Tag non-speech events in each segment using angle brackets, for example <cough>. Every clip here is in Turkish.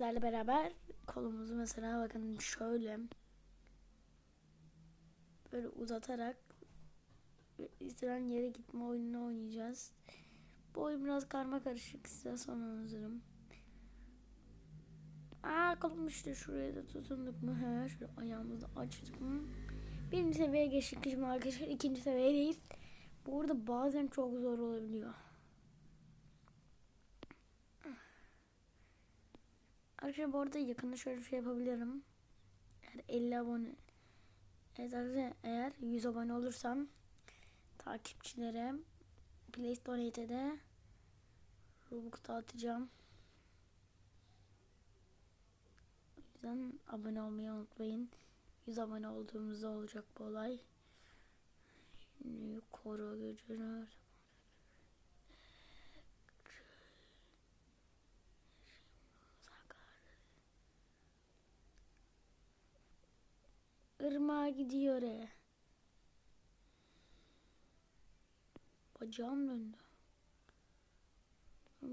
sizlerle beraber kolumuzu mesela bakın şöyle böyle uzatarak istenen yere gitme oyununu oynayacağız. Bu oyun biraz karma karışık size sonra hazırım. Aa kolum işte şuraya da tutunduk mu? He, şöyle ayağımızı açtık mı? Birinci seviyeye geçtik şimdi arkadaşlar. ikinci seviyedeyiz. Burada bazen çok zor olabiliyor. Arkadaşlar bu arada yakında şöyle bir şey yapabilirim. Eğer 50 abone Evet arkadaşlar eğer 100 abone olursam takipçilere Play Store'de de Robux dağıtacağım. O yüzden abone olmayı unutmayın. 100 abone olduğumuzda olacak bu olay. Şimdi koru gücünü Irmağa gidiyor e. Bacağım döndü.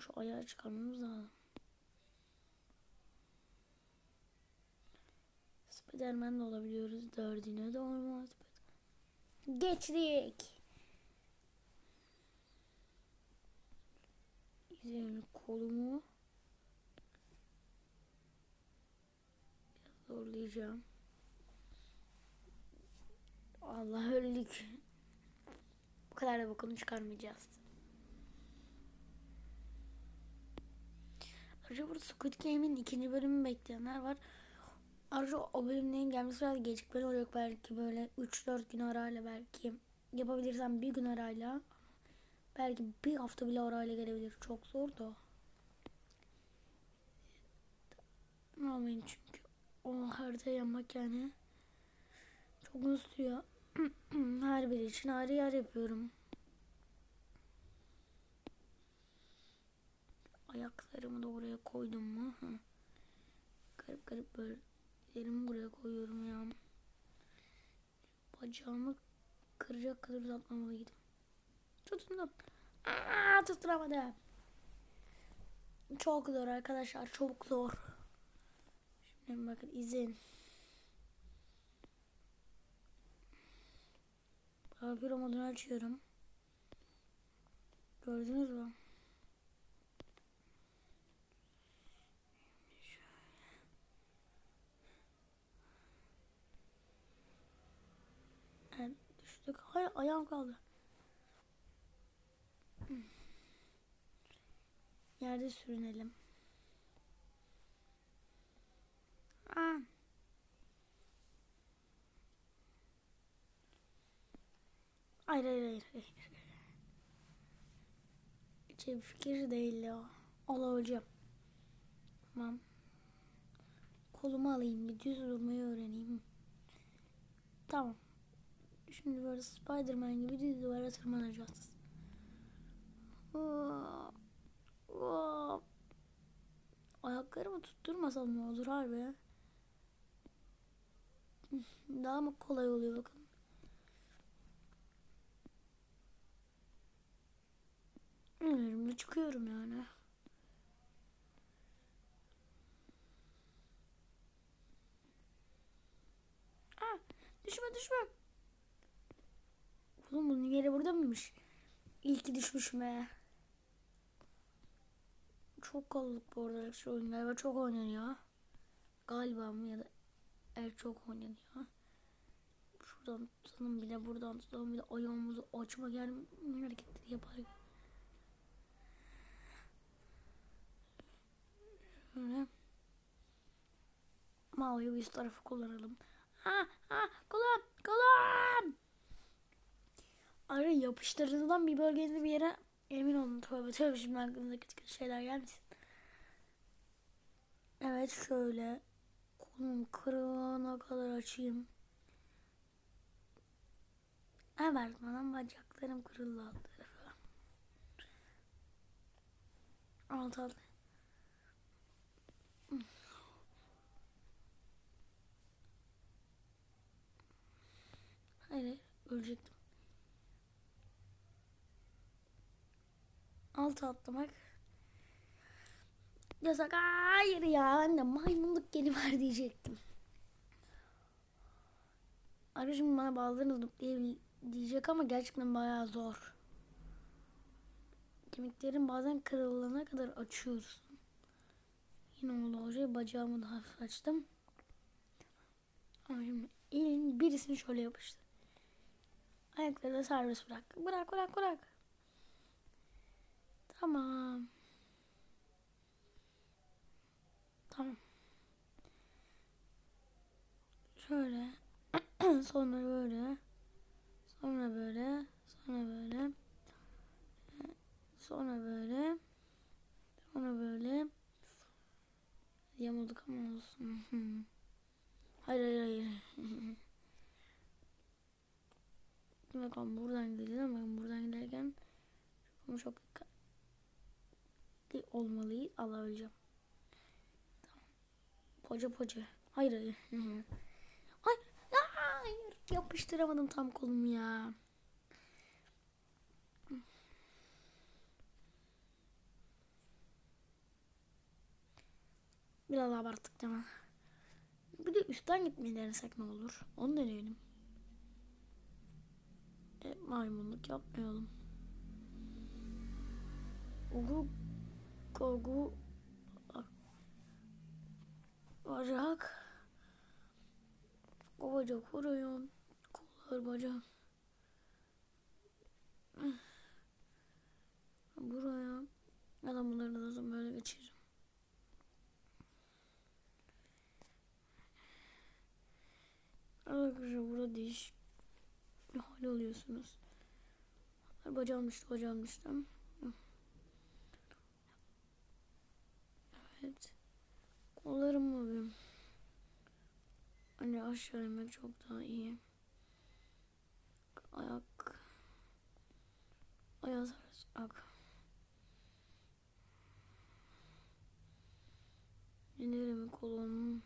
Şu ayağı çıkarmamız lazım. Spiderman de olabiliyoruz. Dördüne de olmaz. Geçtik. İzleyin kolumu. Biraz zorlayacağım. Allah öldük. Bu kadar da bakalım çıkarmayacağız. Ayrıca burada Squid Game'in ikinci bölümü bekleyenler var. Ayrıca o bölümlerin gelmesi biraz gecikmeli olacak belki böyle 3-4 gün arayla belki. Yapabilirsem bir gün arayla. Belki bir hafta bile arayla gelebilir. Çok zor da. Olmayın çünkü o harita yapmak yani çok uzun sürüyor. <clears throat> Her biri için ayrı yer yapıyorum. Ayaklarımı da oraya koydum mu? Garip garip böyle yerimi buraya koyuyorum ya. Bacağımı kıracak kadar uzatmamalıydım. Tutundum. Aa, tutturamadım. Çok zor arkadaşlar. Çok zor. Şimdi bakın izin. Vampiro modunu açıyorum. Gördünüz mü? Düştük. Hayır ayağım kaldı. Yerde sürünelim. Aa. Hayır hayır hayır. hayır. Hiç bir fikir değil ya. Olacağım. Tamam. Kolumu alayım bir düz durmayı öğreneyim. Tamam. Şimdi böyle Spiderman gibi düz duvara tırmanacağız. Ayaklarımı tutturmasam ne olur harbi. Daha mı kolay oluyor bakın. Önümde çıkıyorum yani. Aa, düşme düşme. Oğlum bunun yeri burada mıymış? İyi ki düşmüşüm he. Çok kalabalık bu arada şu oyun galiba çok oynanıyor. Galiba mı ya da evet çok oynanıyor. Şuradan tutalım bile buradan tutalım bile ayağımızı açma gelme hareketleri yaparız. Şöyle. Mao'yu üst tarafı kullanalım. Ha ha kullan kullan. Ara yapıştırılan bir bölgede bir yere emin olun. Tövbe tövbe şimdi aklınıza kötü şeyler gelmesin. Evet şöyle. Kolum kırılana kadar açayım. Evet bana bacaklarım kırıldı alt tarafı. Alt alt. Hayır, ölecektim. Altı atlamak. Yasak. Hayır ya. De maymunluk geni var diyecektim. Şimdi bana bazılarınız diye diyecek ama gerçekten bayağı zor. Kemiklerin bazen kırılana kadar açıyorsun. Yine oldu olacak. Bacağımı da hafif açtım. Ama şimdi elin birisini şöyle yapıştı. Ayakları da serbest bırak. Bırak bırak bırak. Tamam. Tamam. Şöyle. <clears throat> sonra böyle. Sonra böyle. Sonra böyle. Sonra böyle. Sonra böyle. Yamulduk ama olsun. <laughs> hayır hayır hayır. <laughs> Demek ben buradan geliyorum ama buradan giderken çok çok dikkatli olmalıyız. Alabileceğim. Tamam. Poca poca. Hayır hayır. hayır. Hayır. Yapıştıramadım tam kolumu ya. Biraz abarttık değil mi? Bir de üstten gitmeyi denesek ne olur? Onu deneyelim. E, maymunluk yapmayalım. Ugu kogu bacak o bacak vuruyor. Kollar bacak. Buraya. Ya da bunları da böyle geçiririm. Arkadaşlar burada değişik bir hal alıyorsunuz. Bacağım düştü, bacağım. Evet. Kollarım mı Hani aşağı inmek çok daha iyi. Ayak. Ayak sarsak. İnerim kolum.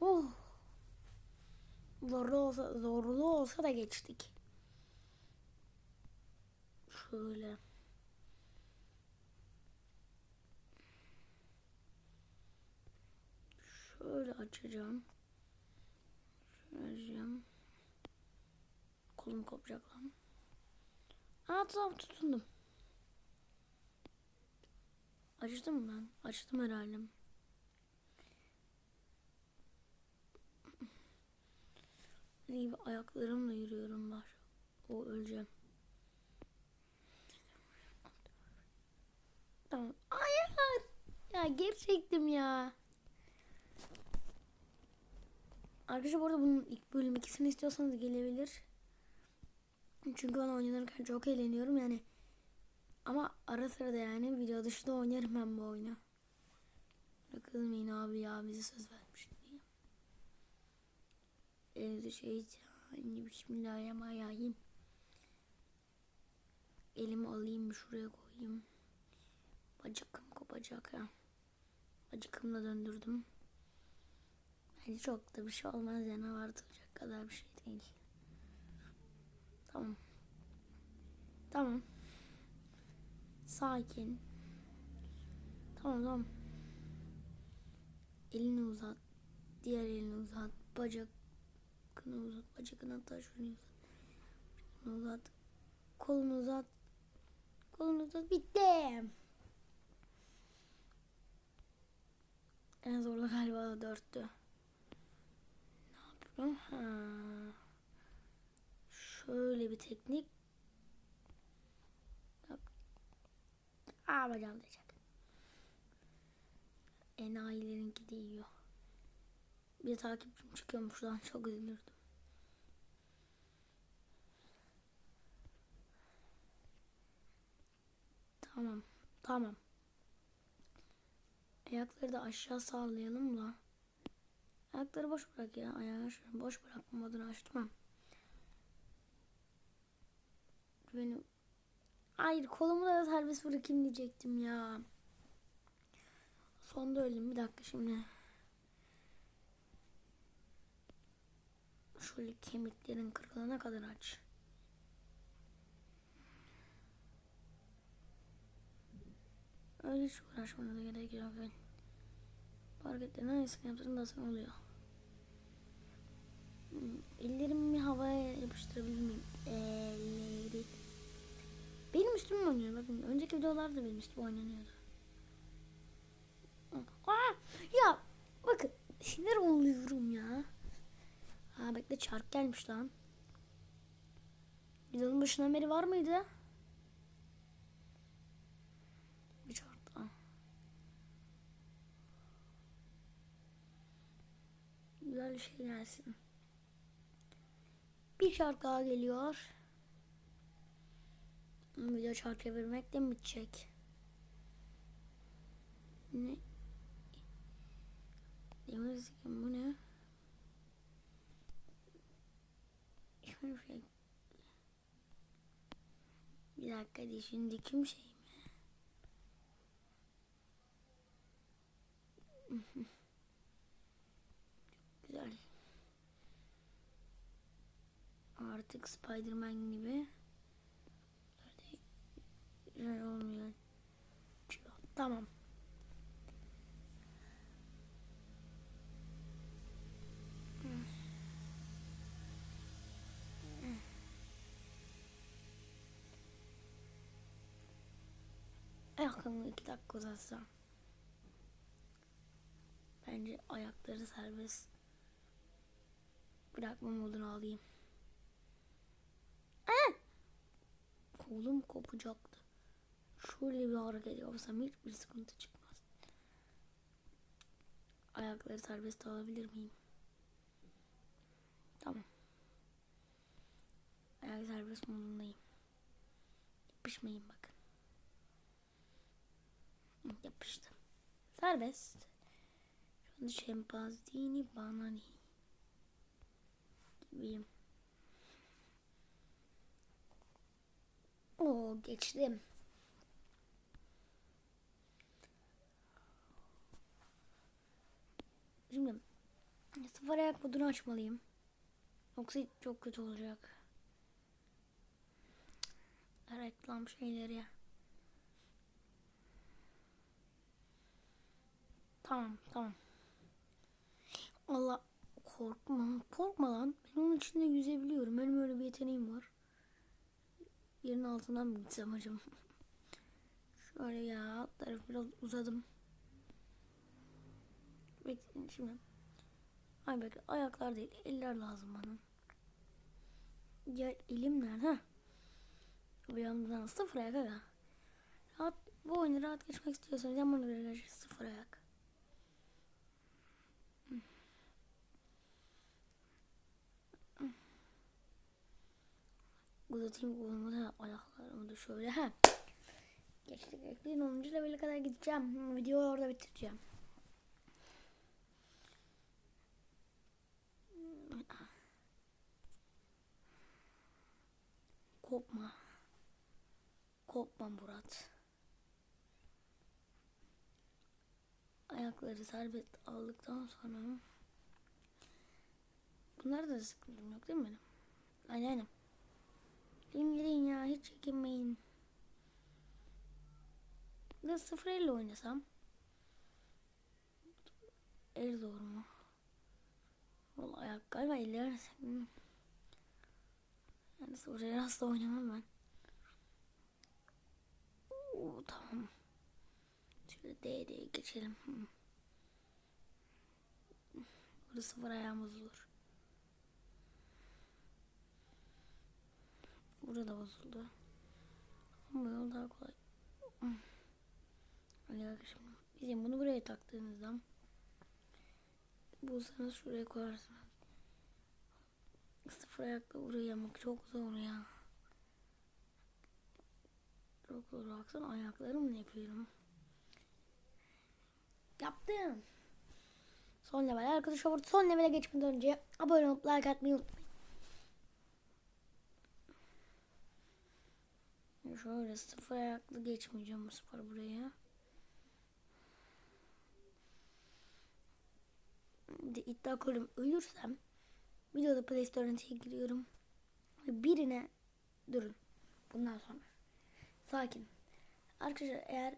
Oh. Zorlu olsa, zorlu olsa da geçtik. Şöyle. Şöyle açacağım. Şöyle açacağım. Kolum kopacak lan. Aa tamam tutundum. Açtım ben? Açtım herhalde. Ne gibi ayaklarımla yürüyorum var. O öleceğim. Tamam. Hayır. Ya gerçektim ya. Arkadaşlar bu arada bunun ilk bölüm ikisini istiyorsanız gelebilir. Çünkü ben oynanırken çok eğleniyorum yani. Ama ara sıra da yani video dışında oynarım ben bu oyunu. Kızmayın abi ya bize söz vermiş şey yani bismillahirrahmanirrahim. Elimi alayım şuraya koyayım. Bacakım kopacak ya. Bacakımla döndürdüm. Bence çok da bir şey olmaz yani abartılacak kadar bir şey değil. Tamam. Tamam. Sakin. Tamam tamam. Elini uzat. Diğer elini uzat. Bacakını uzat. Bacakını hatta şunu uzat. Şunu uzat. Kolunu uzat. Kolunu uzat. Bitti. En zorlu galiba dörttü. Ne yapıyorum? Ha. Şöyle bir teknik. Aa bacağım diyecek. Enayilerinki de yiyor. Bir takipçim çıkıyormuş lan çok üzülürdüm. Tamam. Tamam. Ayakları da aşağı sallayalım da. Ayakları boş bırak ya. Ayağı boş bırakma modunu açtım. Benim Hayır kolumu da serbest bırakayım diyecektim ya. Sonda öldüm. Bir dakika şimdi. Şöyle kemiklerin kırılana kadar aç. öyle hiç uğraşmanıza gerek yok. Bu hareketlerin hangisini yaptığında nasıl oluyor? Hmm, Ellerimi havaya yapıştırabilir miyim? Elleri. Benim üstüme oynuyor bakın. Önceki videolarda benim üstüme oynanıyordu. Aa, ya bakın sinir oluyorum ya. Ha bekle çark gelmiş lan. Videonun başından beri var mıydı? Bir çark daha. Güzel bir şey gelsin. Bir şarkı daha geliyor. Video çark çevirmek de mi bitecek? Ne? Demir sikim bu ne? Şöyle bir şey. Dakika dişin dikim şey mi? <laughs> Güzel. Artık Spiderman gibi. Güzel olmuyor. Tamam. Ayakkabımı iki dakika uzatsam. Bence ayakları serbest bırakma modunu alayım. Aa! Kolum kopacaktı. Şöyle bir hareket yapsam hiçbir sıkıntı çıkmaz. Ayakları serbest alabilir miyim? Tamam. Ayak serbest modundayım. Yapışmayın bakın. Hı, Yapıştı. Serbest. Şu anda şempazini bana? Gibiyim. Oo geçtim. Şimdi sıfır ayak modunu açmalıyım. Yoksa çok kötü olacak. Reklam şeyleri ya. Tamam tamam. Allah korkma. Korkma lan. Ben onun içinde yüzebiliyorum. Benim öyle bir yeteneğim var. Yerin altından mı gitsem acaba? <laughs> Şöyle ya alt tarafı biraz uzadım. Bekleyin şimdi. Ay bekle ayaklar değil eller lazım bana. Diğer elim nerede? Ha? Bu yanımdan sıfır ayak aga. Rahat, bu oyunu rahat geçmek istiyorsanız göre geç sıfır ayak. Uzatayım kolumu da ayaklarımı da şöyle. Ha. Geçtik geçtik. 10. levele kadar gideceğim. Videoyu orada bitireceğim. Kopma. Kopma Murat. Ayakları serbest aldıktan sonra Bunlar da sıkıntım yok değil mi benim? Aynen. Dinleyin ya hiç çekinmeyin. Bir sıfır elle oynasam. El zor mu? Vallahi ayak galiba eller hmm. Yani sıfır elle asla oynamam ben. Oo, tamam. Şöyle D'ye geçelim. Hı. Burada sıfır ayağımız olur. Burada bozuldu. Ama yol daha kolay. Hadi bak şimdi. Bizim bunu buraya taktığınızda bulsanız şuraya koyarsınız. Sıfır ayakla buraya yapmak çok zor ya. Çok zor baksana ayaklarımla yapıyorum. Yaptım. Son level arkadaşlar son levele geçmeden önce abone olup like atmayı unutmayın. Şöyle sıfır ayaklı geçmeyeceğim bu spor buraya. De iddia koyuyorum ölürsem videoda Play Store'a giriyorum. Birine durun. Bundan sonra. Sakin. Arkadaşlar eğer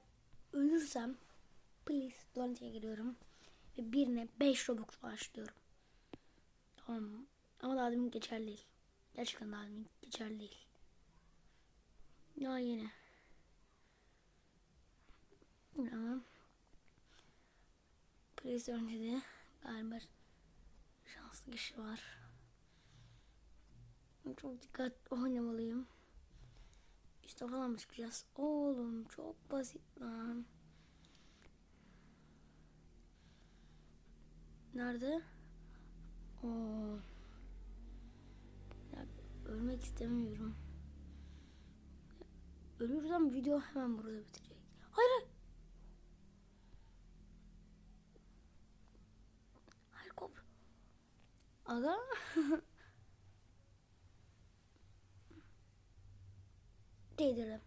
ölürsem please Donate'ye giriyorum. Ve birine 5 Robux başlıyorum. Tamam? Ama daha demin geçerli değil. Gerçekten daha demin geçerli değil. Ya yine. Ama PlayStation dedi. Galiba şanslı kişi var. Çok dikkatli oynamalıyım. İşte falan mı çıkacağız? Oğlum çok basit lan. Nerede? Oo. Ya, ölmek istemiyorum. Ölürsem video hemen burada bitecek. Hayır. hayır. Hayır kop. Aga. <laughs> Değdirim.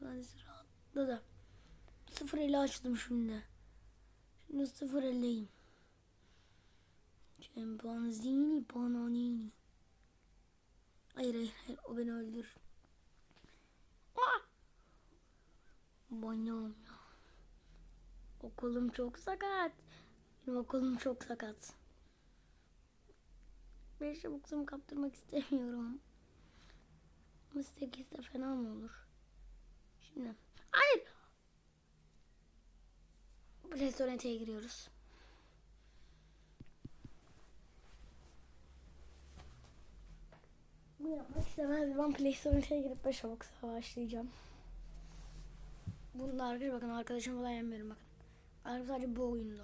Ben rahatladım. Sıfır eli açtım şimdi. Şimdi sıfır elleyim. Chimpanzini bananini. Hayır hayır hayır o beni öldürür. Ah! Banyam ya. Okulum çok sakat. Benim okulum çok sakat. Beş çabuksumu kaptırmak istemiyorum. Ama sekizde fena mı olur? Şimdi. Hayır. Restorantaya giriyoruz. Bu yapmak istemezdim. Ben PlayStation'a girip 5 çabuk başlayacağım. Bunun arkadaşı bakın arkadaşım falan yenmiyorum bakın. Arkadaşım sadece bu oyunda.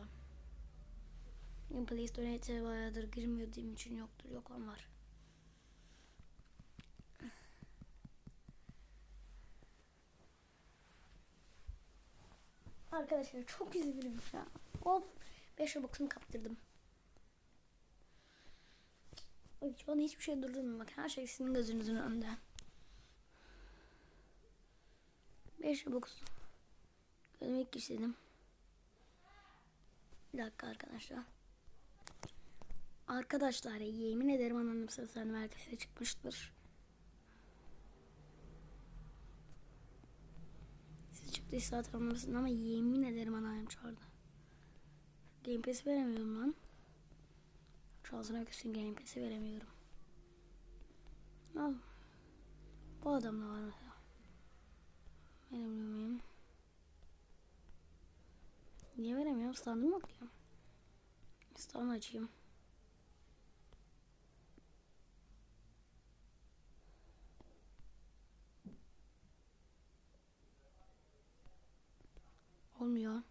Yani PlayStation'a bayağıdır girmediğim için yoktur. Yok lan var. Arkadaşlar çok üzgünüm an. Of. 5 Robux'umu kaptırdım. Ay, Şu an hiçbir şey durdurmuyor. Bak her şey sizin gözünüzün önünde. 5 Robux. Görmek istedim. Bir dakika arkadaşlar. Arkadaşlar yemin ederim anonum seslerini merkeze çıkmıştır. Siz çıktıysa hatırlamasın ama yemin ederim anneannem çağırdı. Game Pass'i veremiyorum lan. Şansına küsün Game Pass'i veremiyorum. Al. Bu adam da var mesela. Veremiyor muyum? Niye veremiyorum? Standım yok diyor. Stand açayım. Olmuyor.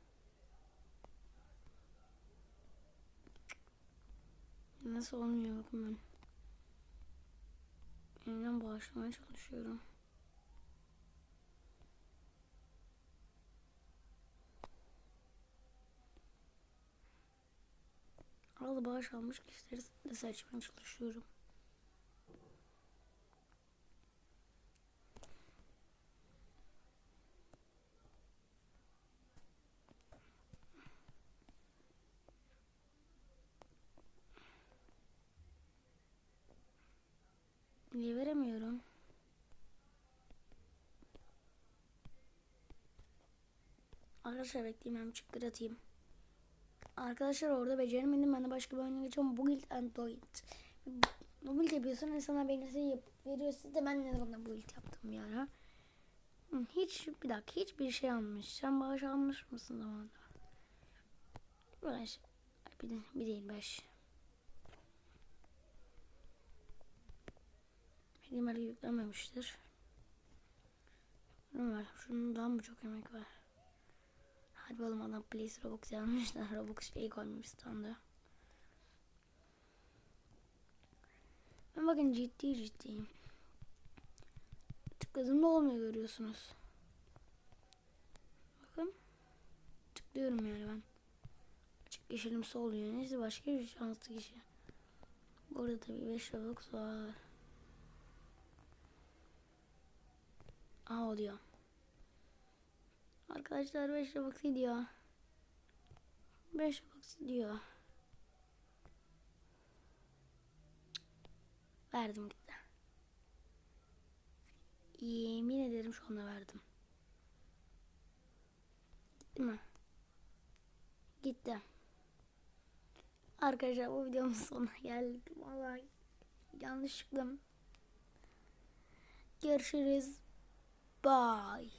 Nasıl olmuyor bakın ben. Elimden bağışlamaya çalışıyorum. Az bağış almış kişileri de seçmeye çalışıyorum. Niye veremiyorum? Arkadaşlar bekleyeyim hem çıkır atayım. Arkadaşlar orada beceremedim. Ben de başka bir oyuna geçiyorum. Build and Doit. Bu build yapıyorsun. İnsanlar beğenirse yap, veriyor. Siz de ben de bana build yaptım yani. Hı, Hiç bir dakika hiçbir şey almış. Sen bağış almış mısın zamanında? Beş. Bir, bir değil beş. Benim öyle yüklenmemiştir. Ne var? Şundan mı çok emek var? Hadi oğlum adam please Robux yazmış da Robux şey koymamış standa. Ben bakın ciddi ciddiyim. Tıkladığımda olmuyor görüyorsunuz. Bakın. Tıklıyorum yani ben. Açık yeşilimsi oluyor. Neyse başka bir şanslı kişi. Burada tabii 5 Robux var. Aa oluyor. Arkadaşlar 5 Robux gidiyor. 5 Robux gidiyor. Verdim gitti. Yemin ederim şu anda verdim. Gitti mi? Gitti. Arkadaşlar bu videomun <laughs> sonuna geldik. Vallahi yanlışlıkla. Görüşürüz. Bye.